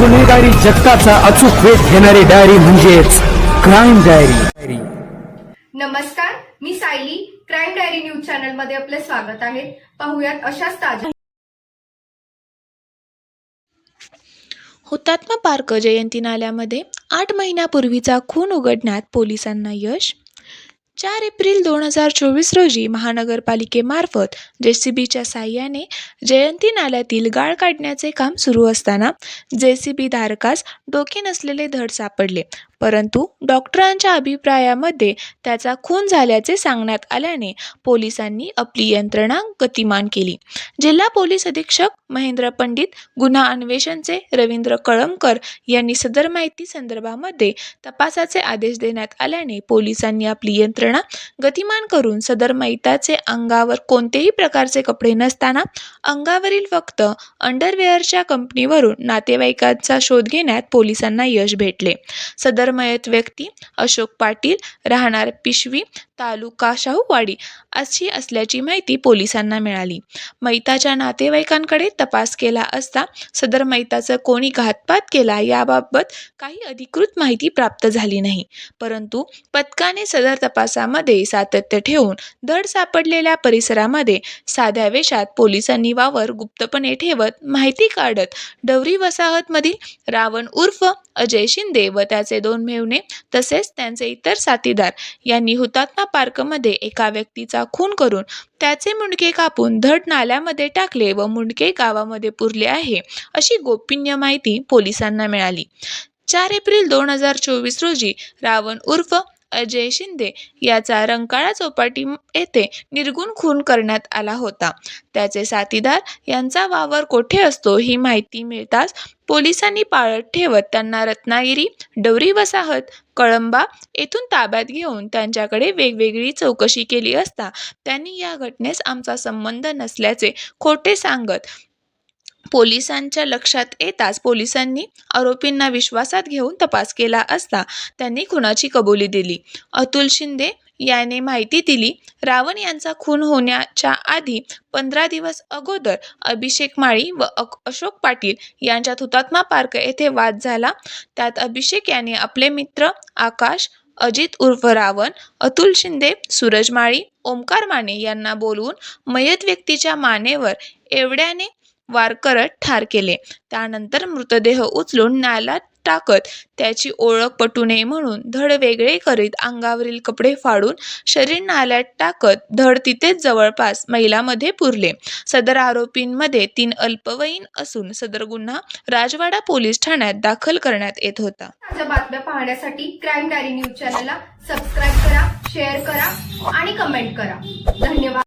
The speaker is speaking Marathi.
गुन्हेगारी जगताचा अचूक वेध घेणारी डायरी म्हणजेच क्राईम डायरी नमस्कार मी सायली. क्राईम डायरी न्यूज चॅनलमध्ये आपले स्वागत आहे. पाहुयात अशाच ताज्या हुतात्मा पार्क जयंती नाल्यामध्ये आठ महिन्यापूर्वीचा खून उघडण्यात पोलिसांना यश चार एप्रिल दोन हजार चोवीस रोजी महानगरपालिकेमार्फत जे सी बीच्या साह्याने जयंती नाल्यातील गाळ काढण्याचे काम सुरू असताना जे सी बी धारकास डोके नसलेले धड सापडले. परंतु डॉक्टरांच्या अभिप्रायामध्ये त्याचा खून झाल्याचे सांगण्यात आल्याने पोलिसांनी आपली यंत्रणा गतिमान केली. जिल्हा पोलीस अधीक्षक महेंद्र पंडित गुन्हा अन्वेषणचे रवींद्र कळमकर यांनी सदर माहिती संदर्भामध्ये तपासाचे आदेश देण्यात आल्याने पोलिसांनी आपली यंत्रणा गतिमान करून सदर मैताचे अंगावर कोणतेही प्रकारचे कपडे नसताना अंगावरील फक्त अंडरवेअरच्या कंपनीवरून नातेवाईकांचा शोध घेण्यात पोलिसांना यश भेटले. सदर मयत व्यक्ती अशोक पाटील राहणार पिशवी तालुका शाहूवाडी अशी असल्याची माहिती पोलिसांना मिळाली. मैताच्या नातेवाईकांकडे तपास केला असता सदर मैताचं कोणी घातपात केला याबाबत काही अधिकृत माहिती प्राप्त झाली नाही. परंतु पथकाने सदर तपासामध्ये सातत्य ठेवून धड सापडलेल्या परिसरामध्ये साध्या वेशात पोलिसांनी वावर गुप्तपणे ठेवत माहिती काढत डवरी वसाहतमधील रावण उर्फ अजय शिंदे व त्याचे दोन मेवणे तसेच त्यांचे इतर साथीदार यांनी हुतात्मा पार्कमध्ये एका व्यक्तीचा खून करून त्याचे मुंडके कापून धड नाल्यामध्ये टाकले व मुंडके गावामध्ये पुरले आहे अशी गोपनीय माहिती पोलिसांना मिळाली. चार एप्रिल दोन हजार चोवीस रोजी रावण उर्फ अजय शिंदे याचा रंकाळा चौपाटी येथे निर्गुण खून करण्यात आला होता. त्याचे साथीदार यांचा वावर कोठे असतो ही माहिती मिळताच पोलिसांनी पाळत ठेवत त्यांना रत्नागिरी डवरी वसाहत कळंबा येथून ताब्यात घेऊन त्यांच्याकडे वेगवेगळी चौकशी केली असता त्यांनी या घटनेस आमचा संबंध नसल्याचे खोटे सांगत पोलिसांच्या लक्षात येताच पोलिसांनी आरोपींना विश्वासात घेऊन तपास केला असता त्यांनी खुनाची कबुली दिली. अतुल शिंदे याने माहिती दिली रावण यांचा खून होण्याच्या आधी पंधरा दिवस अगोदर अभिषेक माळी व अक- अशोक पाटील यांच्यात हुतात्मा पार्क येथे वाद झाला. त्यात अभिषेक याने आपले मित्र आकाश अजित उर्फ रावण अतुल शिंदे सूरज माळी ओमकार माने यांना बोलवून मयत व्यक्तीच्या मानेवर एवढ्याने वार करत ठार केले. त्यानंतर मृतदेह उचलून नाल्यात टाकत त्याची ओळख पटू नये म्हणून धड वेगळे करीत अंगावरील कपडे फाडून शरीर नाल्यात टाकत धड तिथेच जवळपास मैलामध्ये पुरले. सदर आरोपींमध्ये तीन अल्पवयीन असून सदर गुन्हा राजवाडा पोलीस ठाण्यात दाखल करण्यात येत होता. बातम्या पाहण्यासाठी क्राईम डायरी न्यूज चॅनलला सबस्क्राईब करा शेअर करा आणि कमेंट करा. धन्यवाद.